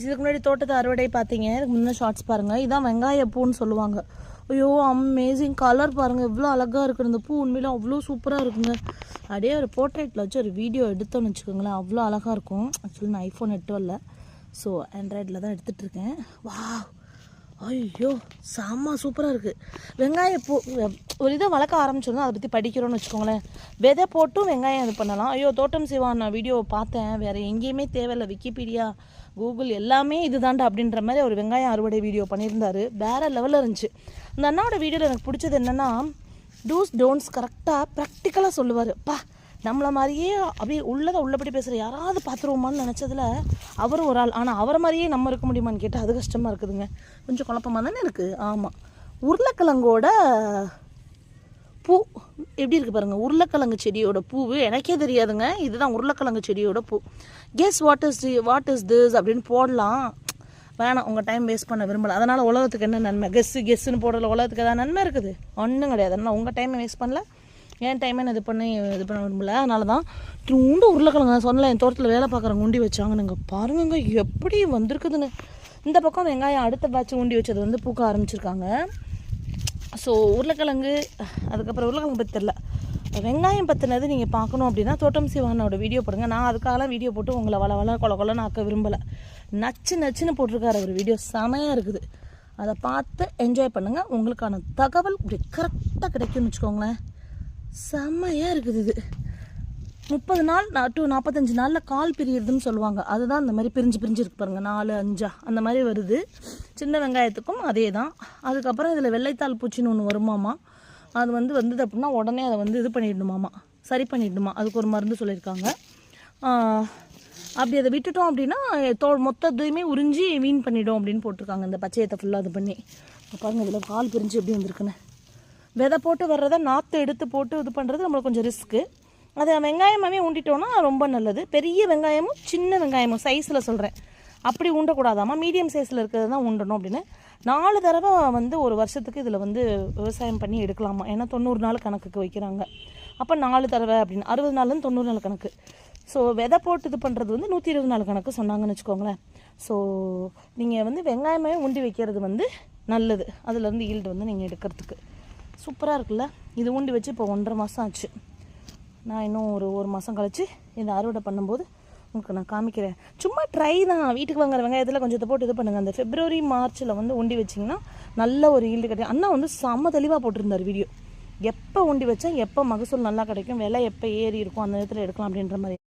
இதுக்கு முன்னாடி தோட்டத்தை அறுவடை பார்த்தீங்க? இதுக்கு முன்னே ஷார்ட்ஸ் பாருங்கள் இதான் வெங்காய பூன்னு சொல்லுவாங்க. ஐயோ அமேசிங் கலர் பாருங்கள் எவ்வளோ அழகாக இருக்குது இந்த பூ உண்மையில அவ்வளோ சூப்பராக இருக்குங்க. அப்படியே ஒரு போர்ட்ரேட்டில் வச்சு ஒரு வீடியோ எடுத்தோன்னு வச்சுக்கோங்களேன். அவ்வளோ அழகாக இருக்கும். ஆக்சுவலி நான் ஐஃபோன் எட்டு வரல ஸோ ஆண்ட்ராய்டில் தான் எடுத்துகிட்டு இருக்கேன். வா ஐயோ செம்ம சூப்பராக இருக்குது வெங்காயம் பூ ஒரு இதை வளர்க்க ஆரம்பிச்சோன்னா அதை பற்றி படிக்கிறோன்னு வச்சுக்கோங்களேன். விதை போட்டும் வெங்காயம் இது பண்ணலாம். ஐயோ தோட்டம் சிவான் நான் வீடியோ பார்த்தேன். வேறு எங்கேயுமே தேவையில்லை. விக்கிபீடியா கூகுள் எல்லாமே இதுதான்டா அப்படின்ற மாதிரி ஒரு வெங்காயம் அறுவடை வீடியோ பண்ணியிருந்தாரு. வேறு லெவலில் இருந்துச்சு. அந்த அண்ணாவோட வீடியோவில் எனக்கு பிடிச்சது என்னென்னா டூஸ் டோன்ட்ஸ் கரெக்டாக ப்ராக்டிக்கலாக சொல்லுவார். பா நம்மளை மாதிரியே அப்படியே உள்ளதை உள்ளபடி பேசுகிற யாராவது பார்த்துருவோமான்னு நினச்சதுல அவரும் ஒரு ஆள். ஆனால் அவரை மாதிரியே நம்ம இருக்க முடியுமான்னு கேட்டால் அது கஷ்டமாக இருக்குதுங்க. கொஞ்சம் குழப்பமாக தானே இருக்குது ஆமாம் உருளைக்கிழங்கோட பூ எப்படி இருக்குது பாருங்கள் உருளைக்கிழங்கு செடியோட பூவு எனக்கே தெரியாதுங்க. இதுதான் உருளைக்கிழங்கு செடியோட பூ. Guess what is what is this அப்படின்னு போடலாம். வேணாம் உங்கள் டைம் வேஸ்ட் பண்ண விரும்பலை. அதனால் உலகத்துக்கு என்ன நன்மை? கெஸ்ஸு கெஸ்ஸுன்னு போடுறதுல உலகத்துக்கு எதாவது நன்மை இருக்குது? ஒன்றும் கிடையாது. அதனால் உங்கள் டைமை வேஸ்ட் பண்ணல. என் டைம் நான் இது பண்ணி இது பண்ண விரும்பல? அதனால தான் திருண்டு உருளைக்கிழங்கு நான் சொன்னல என் தோட்டத்தில் வேலை பார்க்குற உண்டி வச்சாங்கன்னுங்க. பாருங்கங்க எப்படி வந்திருக்குதுன்னு. இந்த பக்கம் வெங்காயம் அடுத்த பேட்ச் உண்டி வச்சது வந்து பூக்க ஆரம்பிச்சிருக்காங்க. ஸோ உருளைக்கிழங்கு அதுக்கப்புறம் உருளைக்கிழங்கு பற்றி தெரில வெங்காயம் பற்றினது நீங்கள் பார்க்கணும் அப்படின்னா தோட்டம் சிவானோட வீடியோ போடுங்க. நான் அதுக்காகலாம் வீடியோ போட்டு உங்களை வள வள கொல கொலன்னு ஆக்க விரும்பலை. நச்சு நச்சுன்னு போட்டிருக்காரு ஒரு வீடியோ செமையாக இருக்குது. அதை பார்த்து என்ஜாய் பண்ணுங்கள் உங்களுக்கான தகவல் இப்படி கரெக்டாக கிடைக்கும்னு வச்சுக்கோங்களேன். செம்மையாக இருக்குது இது. முப்பது நாள் டூ நாற்பத்தஞ்சு நாளில் கால் பிரியுறதுன்னு சொல்லுவாங்க. அதுதான் அந்த மாதிரி பிரிஞ்சு பிரிஞ்சு இருக்கு பாருங்கள் நாலு அஞ்சா அந்த மாதிரி வருது. சின்ன வெங்காயத்துக்கும் அதே தான் அதுக்கப்புறம் இதில் வெள்ளைத்தாள் பூச்சின்னு ஒன்று வருமாமா அது வந்து வந்தது அப்படின்னா உடனே அதை வந்து இது பண்ணிடணுமாமா. சரி பண்ணிடணுமா. அதுக்கு ஒரு மருந்து சொல்லியிருக்காங்க. அப்படி அதை விட்டுட்டோம் அப்படின்னா தோ மொத்தத்தையுமே உறிஞ்சி வீண் பண்ணிடும் அப்படின்னு போட்டிருக்காங்க. இந்த பச்சையத்தை ஃபுல்லாக இது பண்ணி. பாருங்கள் இதில் கால் பிரிஞ்சு எப்படி வந்திருக்குன்னு. விதை போட்டு வர்றதை நாற்று எடுத்து போட்டு இது பண்ணுறது நம்மளுக்கு கொஞ்சம் ரிஸ்க்கு அதை வெங்காயமாகவே ஊண்டிட்டோன்னா ரொம்ப நல்லது. பெரிய வெங்காயமும் சின்ன வெங்காயமும் சைஸில் சொல்கிறேன் அப்படி ஊண்டக்கூடாதாம்மா மீடியம் சைஸில் இருக்கிறது தான் ஊண்டணும் அப்படின்னு. நாலு தடவை வந்து ஒரு வருஷத்துக்கு இதில் வந்து விவசாயம் பண்ணி எடுக்கலாமா? ஏன்னா தொண்ணூறு நாள் கணக்குக்கு வைக்கிறாங்க. அப்போ நாலு தடவை அப்படின்னு. அறுபது நாள்லேருந்து தொண்ணூறு நாள் கணக்கு. ஸோ விதை போட்டு இது பண்ணுறது வந்து நூற்றி இருபது நாள் கணக்கு சொன்னாங்கன்னு வச்சுக்கோங்களேன். ஸோ நீங்கள் வந்து வெங்காயமே உண்டி வைக்கிறது வந்து நல்லது. அதுலேருந்து ஈல்டு வந்து நீங்கள் எடுக்கிறதுக்கு. சூப்பராக இருக்குல்ல? இது ஊண்டி வச்சு இப்போ ஒன்றரை மாதம் ஆச்சு. நான் இன்னும் ஒரு ஒரு மாதம் கழித்து இதை அறுவடை பண்ணும்போது உங்களுக்கு நான் காமிக்கிறேன். சும்மா ட்ரை தான். வீட்டுக்கு வாங்குற வெங்காயத்தில் கொஞ்சத்தை போட்டு இது பண்ணுங்கள் அந்த ஃபெப்ரவரி மார்ச்சில் வந்து உண்டி வச்சிங்கன்னா நல்ல ஒரு ஈல்டு கிடைக்கும். அண்ணா வந்து செம்ம தெளிவாக போட்டிருந்தார் வீடியோ எப்போ உண்டி வச்சா எப்போ மகசூல் நல்லா கிடைக்கும்? விலை எப்போ ஏறி இருக்கும்? அந்த நேரத்தில் எடுக்கலாம் அப்படின்ற மாதிரி.